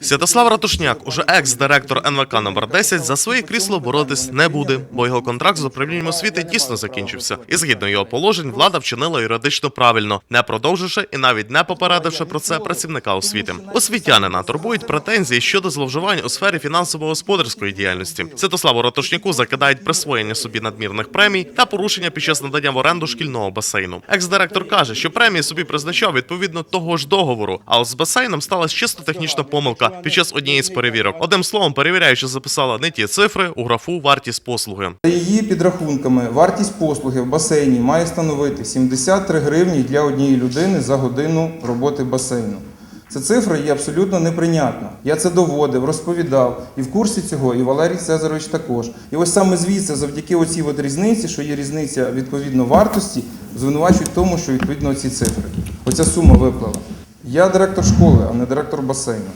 Святослав Ратушняк, уже екс-директор НВК номер 10 за своє крісло боротись не буде, бо його контракт з управлінням освіти дійсно закінчився. І згідно його положень, влада вчинила юридично правильно, не продовживши і навіть не попередивши про це працівника освіти. Освітянина турбують претензії щодо зловживань у сфері фінансово-господарської діяльності. Святославу Ратушняку закидають присвоєння собі надмірних премій та порушення під час надання в оренду шкільного басейну. Екс-директор каже, що премії собі призначав відповідно того ж договору, а з басейном сталася чисто технічна помилка під час однієї з перевірок. Одним словом, перевіряючи записала не ті цифри у графу вартість послуги. За її підрахунками, вартість послуги в басейні має становити 73 гривні для однієї людини за годину роботи басейну. Ця цифра є абсолютно неприйнятна. Я це доводив, розповідав і в курсі цього, і Валерій Цезарович також. І ось саме звідси, завдяки оцій от різниці, що є різниця відповідно вартості, звинувачують в тому, що відповідно ці цифри. Оця сума виплила. Я директор школи, а не директор басейну.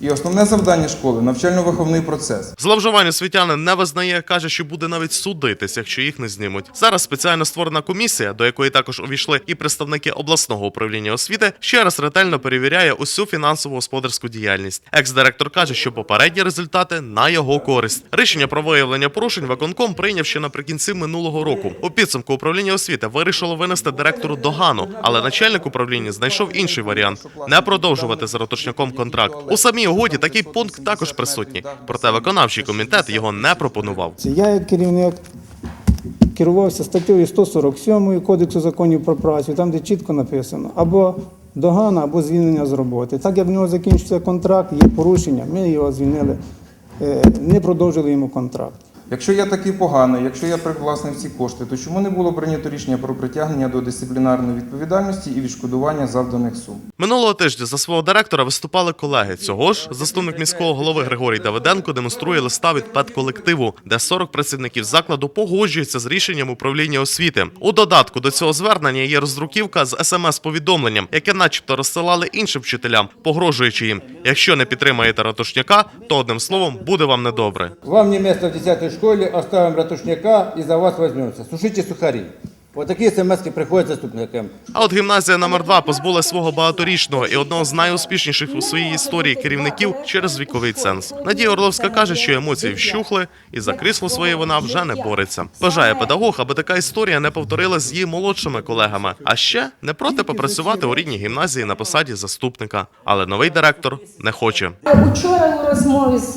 І основне завдання школи навчально-виховний процес. Зловживань освітянин не визнає, каже, що буде навіть судитись, якщо їх не знімуть. Зараз спеціально створена комісія, до якої також увійшли і представники обласного управління освіти, ще раз ретельно перевіряє усю фінансово господарську діяльність. Екс-директор каже, що попередні результати на його користь. Рішення про виявлення порушень виконком прийняв ще наприкінці минулого року. У підсумку управління освіти вирішило винести директору догану, але начальник управління знайшов інший варіант не продовжувати з ратушняком контракт. У самій угоді такий пункт також присутній. Проте виконавчий комітет його не пропонував. Я як керівник керувався статтею 147 Кодексу законів про працю, там де чітко написано або догана, або звільнення з роботи. Так як в нього закінчився контракт, є порушення, ми його звільнили, е, не продовжили йому контракт. Якщо я такий поганий, якщо я привласнив ці кошти, то чому не було прийнято рішення про притягнення до дисциплінарної відповідальності і відшкодування завданих сум? Минулого тижня за свого директора виступали колеги. Цього ж заступник міського голови Григорій Давиденко демонструє листа від педколективу, де 40 працівників закладу погоджуються з рішенням управління освіти. У додатку до цього звернення є роздруківка з смс-повідомленням, яке, начебто, розсилали іншим вчителям, погрожуючи їм: якщо не підтримаєте ратушняка, то одним словом буде вам недобре. Вам не место в 10 школе, оставим ратушняка и за вас возьмемся. Сушите сухари. Вот такие смс приходят заступникам. А от гімназія номер 2 позбула свого багаторічного і одного з найуспішніших у своїй історії керівників через віковий ценз. Надія Орловська каже, що емоції вщухли, і за крісло своє вона вже не бореться. Бажає педагог, аби така історія не повторилась з її молодшими колегами. А ще не проти попрацювати у рідній гімназії на посаді заступника. Але новий директор не хоче. Учора розмові з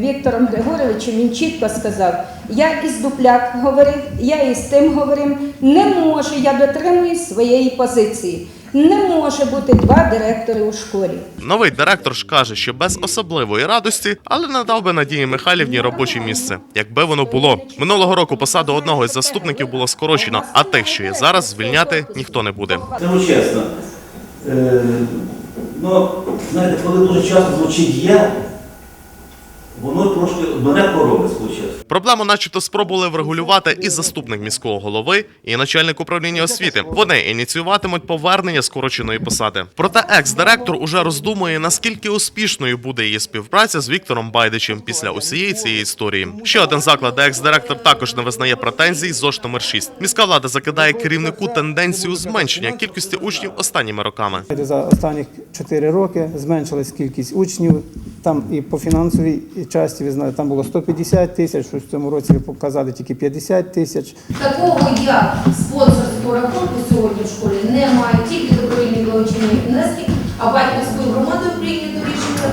Віктором Григоровичем він чітко сказав: я із дупляк говорив, я із тим говорив. Не може, я дотримуюсь своєї позиції. Не може бути два директори у школі. Новий директор ж каже, що без особливої радості, але надав би Надії Михайлівні робоче місце, якби воно було. Минулого року посаду одного із заступників було скорочено, а тих, що є зараз, звільняти ніхто не буде. Скажу чесно. Е, ну, знаєте, коли дуже часто звучить я, воно трошки мене поробить, скажу чесно. Проблему, начебто, спробували врегулювати і заступник міського голови, і начальник управління освіти. Вони ініціюватимуть повернення скороченої посади. Проте екс-директор уже роздумує, наскільки успішною буде її співпраця з Віктором Байдичем після усієї цієї історії. Ще один заклад, де екс-директор також не визнає претензій. ЗОЖ номер 6 Міська влада закидає керівнику тенденцію зменшення кількості учнів останніми роками. За останні 4 роки зменшилась кількість учнів. Там і по фінансовій часті, ви знаю, там було 150 тисяч, що в цьому році показали тільки 50 тисяч. Такого як спонсорського рахунку сьогодні в школі немає, тільки добровільні долучені внески, а батьківською громадою прийнято рішення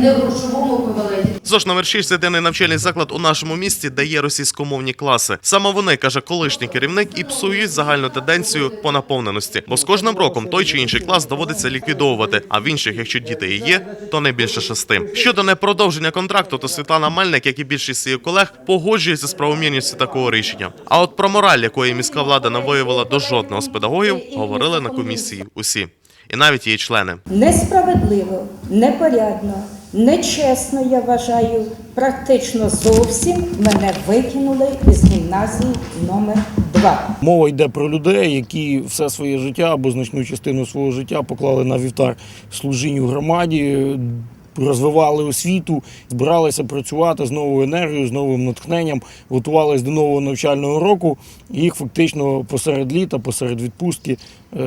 не в грошовому еквіваленті. ЗОЖ номер 6 – єдиний навчальний заклад у нашому місті, де є російськомовні класи. Саме вони каже колишній керівник і псують загальну тенденцію по наповненості. Бо з кожним роком той чи інший клас доводиться ліквідовувати. А в інших, якщо діти і є, то не більше шести. Щодо непродовження контракту, то Світлана Мельник, як і більшість її колег, погоджується з правомірністю такого рішення. А от про мораль, якої міська влада не виявила до жодного з педагогів, говорили на комісії усі, і навіть її члени. Несправедливо, непорядно, нечесно, я вважаю, практично зовсім мене викинули із гімназії номер 2. Мова йде про людей, які все своє життя або значну частину свого життя поклали на вівтар служінню громаді, розвивали освіту, збиралися працювати з новою енергією, з новим натхненням, готувалися до нового навчального року. Їх фактично посеред літа, посеред відпустки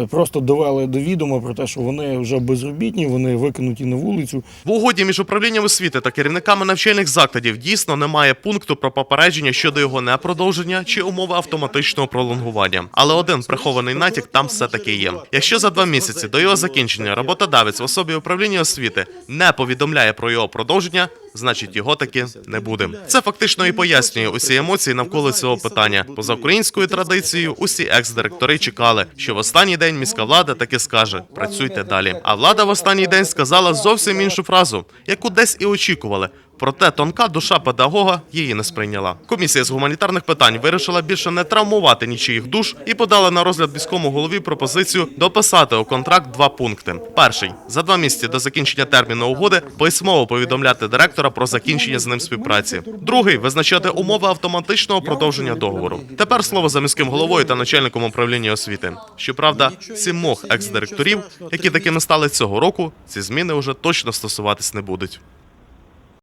просто довели до відома про те, що вони вже безробітні, вони викинуті на вулицю. В угоді між управлінням освіти та керівниками навчальних закладів дійсно немає пункту про попередження щодо його непродовження чи умови автоматичного пролонгування. Але один прихований натяк там все таки є. Якщо за два місяці до його закінчення роботодавець в особі управління освіти не повідомляє про його продовження, значить його таки не буде. Це фактично і пояснює усі емоції навколо цього питання. Поза українською традицією, усі екс-директори чекали, що в останній день міська влада таки скаже: працюйте далі. А влада в останній день сказала зовсім іншу фразу, яку десь і очікували. Проте тонка душа педагога її не сприйняла. Комісія з гуманітарних питань вирішила більше не травмувати нічиїх душ і подала на розгляд міському голові пропозицію дописати у контракт два пункти: перший за два місяці до закінчення терміну угоди письмово повідомляти директора про закінчення з ним співпраці. Другий визначати умови автоматичного продовження договору. Тепер слово за міським головою та начальником управління освіти. Щоправда, сімох екс-директорів, які такими стали цього року, ці зміни вже точно стосуватись не будуть.